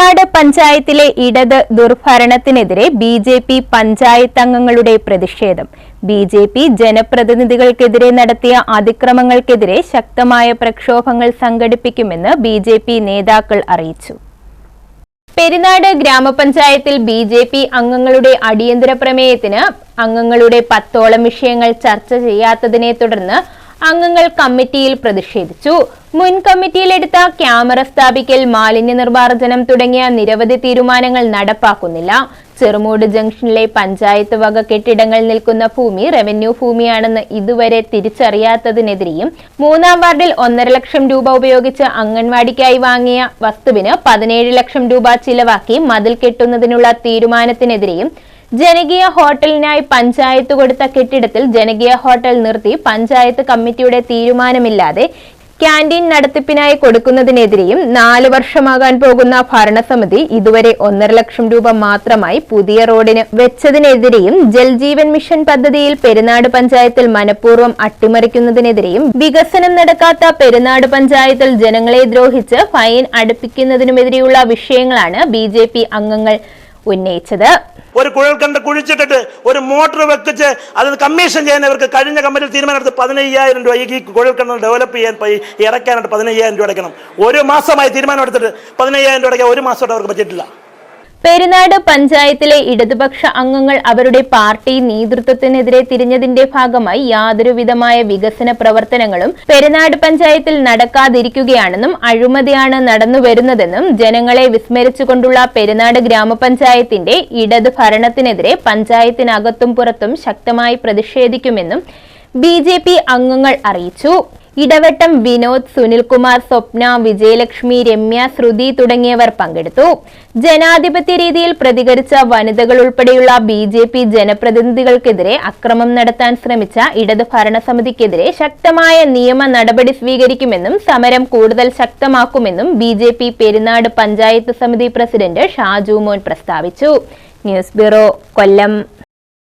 പെരുനാട് പഞ്ചായത്തിലെ ഇടത് ദുർഭരണത്തിനെതിരെ ബി ജെ പി പഞ്ചായത്ത് അംഗങ്ങളുടെ പ്രതിഷേധം. ബി ജെ പി ജനപ്രതിനിധികൾക്കെതിരെ നടത്തിയ അതിക്രമങ്ങൾക്കെതിരെ ശക്തമായ പ്രക്ഷോഭങ്ങൾ സംഘടിപ്പിക്കുമെന്ന് ബി ജെ പി നേതാക്കൾ അറിയിച്ചു. പെരിനാട് ഗ്രാമപഞ്ചായത്തിൽ ബി ജെ പി അംഗങ്ങളുടെ അടിയന്തര പ്രമേയത്തിന് അംഗങ്ങളുടെ പത്തോളം വിഷയങ്ങൾ ചർച്ച ചെയ്യാത്തതിനെ തുടർന്ന് അംഗങ്ങൾ കമ്മിറ്റിയിൽ പ്രതിഷേധിച്ചു. മുൻ കമ്മിറ്റിയിലെടുത്ത ക്യാമറ സ്ഥാപിക്കൽ മാലിന്യ നിർമ്മാർജനം തുടങ്ങിയ നിരവധി തീരുമാനങ്ങൾ നടപ്പാക്കുന്നില്ല. ചെറുമൂട് ജംഗ്ഷനിലെ പഞ്ചായത്ത് വക കെട്ടിടങ്ങൾ നിൽക്കുന്ന ഭൂമി റവന്യൂ ഭൂമിയാണെന്ന് ഇതുവരെ തിരിച്ചറിയാത്തതിനെതിരെയും മൂന്നാം വാർഡിൽ ഒന്നര ലക്ഷം രൂപ ഉപയോഗിച്ച് അംഗൻവാടിക്കായി വാങ്ങിയ വസ്തുവിന് പതിനേഴ് ലക്ഷം രൂപ ചിലവാക്കി മതിൽ കെട്ടുന്നതിനുള്ള തീരുമാനത്തിനെതിരെയും ജനകീയ ഹോട്ടലിനായി പഞ്ചായത്ത് കൊടുത്ത കെട്ടിടത്തിൽ ജനകീയ ഹോട്ടൽ നിർത്തി പഞ്ചായത്ത് കമ്മിറ്റിയുടെ തീരുമാനമില്ലാതെ ക്യാന്റീൻ നടത്തിപ്പിനായി കൊടുക്കുന്നതിനെതിരെയും നാല് വർഷമാകാൻ പോകുന്ന ഭരണസമിതി ഇതുവരെ ഒന്നര ലക്ഷം രൂപ മാത്രമായി പുതിയ റോഡിന് വെച്ചതിനെതിരെയും ജൽജീവൻ മിഷൻ പദ്ധതിയിൽ പെരുന്നാട് പഞ്ചായത്തിൽ മനഃപൂർവം അട്ടിമറിക്കുന്നതിനെതിരെയും വികസനം നടക്കാത്ത പെരുന്നാട് പഞ്ചായത്തിൽ ജനങ്ങളെ ദ്രോഹിച്ച് ഫൈൻ അടുപ്പിക്കുന്നതിനുമെതിരെയുള്ള വിഷയങ്ങളാണ് ബി അംഗങ്ങൾ ഉന്നയിച്ചത്. ഒരു കുഴൽ കുഴൽക്കണ്ട് കുഴിച്ചിട്ടിട്ട് ഒരു മോട്ടോർ വെക്കിച്ച് അത് കമ്മീഷൻ ചെയ്യുന്നവർക്ക് കഴിഞ്ഞ കമ്പനിയിൽ തീരുമാനമെടുത്ത് പതിനയ്യായിരം രൂപ. ഈ കുഴൽക്കണ്ട് ഡെവലപ്പ് ചെയ്യാൻ ഇറക്കാനായിട്ട് പതിനയ്യായിരം രൂപ അടയ്ക്കണം. ഒരു മാസമായി തീരുമാനം എടുത്തിട്ട് പതിനയ്യായിരം രൂപ അടയ്ക്കാൻ ഒരു മാസമായിട്ട് അവർക്ക് പറ്റിയിട്ടില്ല. പെരുനാട് പഞ്ചായത്തിലെ ഇടതുപക്ഷ അംഗങ്ങൾ അവരുടെ പാർട്ടി നേതൃത്വത്തിനെതിരെ തിരിഞ്ഞതിന്റെ ഭാഗമായി യാതൊരുവിധമായ വികസന പ്രവർത്തനങ്ങളും പെരുനാട് പഞ്ചായത്തിൽ നടക്കാതിരിക്കുകയാണെന്നും അഴിമതിയാണ് നടന്നുവരുന്നതെന്നും ജനങ്ങളെ വിസ്മരിച്ചുകൊണ്ടുള്ള പെരുനാട് ഗ്രാമപഞ്ചായത്തിന്റെ ഇടത് ഭരണത്തിനെതിരെ പഞ്ചായത്തിനകത്തും പുറത്തും ശക്തമായി പ്രതിഷേധിക്കുമെന്നും ബി അംഗങ്ങൾ അറിയിച്ചു. ഇടവട്ടം വിനോദ് സുനിൽകുമാർ സ്വപ്ന വിജയലക്ഷ്മി രമ്യ ശ്രുതി തുടങ്ങിയവർ പങ്കെടുത്തു. ജനാധിപത്യ രീതിയിൽ പ്രതികരിച്ച വനിതകൾ ഉൾപ്പെടെയുള്ള ബി ജെ പി ജനപ്രതിനിധികൾക്കെതിരെ അക്രമം നടത്താൻ ശ്രമിച്ച ഇടത് ഭരണസമിതിക്കെതിരെ ശക്തമായ നിയമ നടപടി സ്വീകരിക്കുമെന്നും സമരം കൂടുതൽ ശക്തമാക്കുമെന്നും B J P Perunnad panchayat സമിതി പ്രസിഡന്റ് ഷാജു മോൻ പ്രസ്താവിച്ചു. News bureau Kollam.